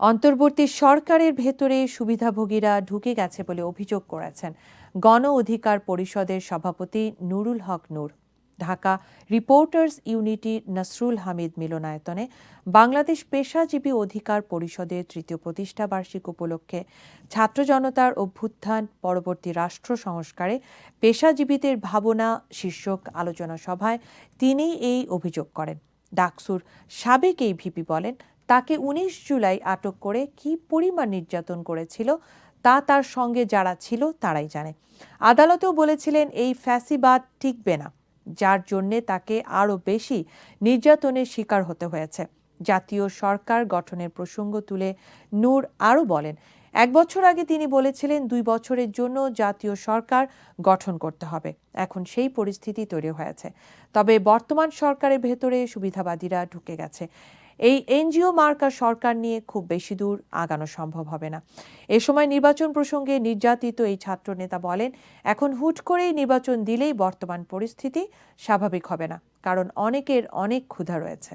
অন্তর্বর্তী সরকারের ভেতরে সুবিধাভোগীরা ঢুকে গেছে বলে অভিযোগ করেছেন গণ অধিকার পরিষদের সভাপতি নুরুল হক নূর। ঢাকা রিপোর্টার্স ইউনিটি নসরুল হামিদ মিলনায়তনে বাংলাদেশ পেশাজীবী অধিকার পরিষদের তৃতীয় প্রতিষ্ঠা বার্ষিক উপলক্ষে ছাত্র জনতার অভ্যুত্থান, পরবর্তী রাষ্ট্র সংস্কারে পেশাজীবীদের ভাবনা, শীর্ষক আলোচনা সভায় তিনি এই অভিযোগ করেন। ডাকসুর সাবেক এই ভিপি বলেন তাকে উনিশ জুলাই আটক করে কি পরিমাণ নির্যাতন করেছিল তা তার সঙ্গে যারা ছিল তারাই জানে। আদালতেও বলেছিলেন, এই ফ্যাসিবাদ টিকবে না। যার জন্যে তাকে আরও বেশি নির্যাতনের শিকার হতে হয়েছে। জাতীয় সরকার গঠনের প্রসঙ্গ তুলে নূর আরও বলেন, এক বছর আগে তিনি বলেছিলেন, দুই বছরের জন্য জাতীয় সরকার গঠন করতে হবে। এখন সেই পরিস্থিতি তৈরি হয়েছে। তবে বর্তমান সরকারের ভেতরে সুবিধাবাদীরা ঢুকে গেছে। এই এনজিও মার্কা সরকার নিয়ে খুব বেশি দূর আগানো সম্ভব হবে না। এ সময় নির্বাচন প্রসঙ্গে নির্যাতিত এই ছাত্র নেতা বলেন, এখন হুট করেই নির্বাচন দিলেই বর্তমান পরিস্থিতি স্বাভাবিক হবে না, কারণ অনেকের অনেক ক্ষুধা রয়েছে।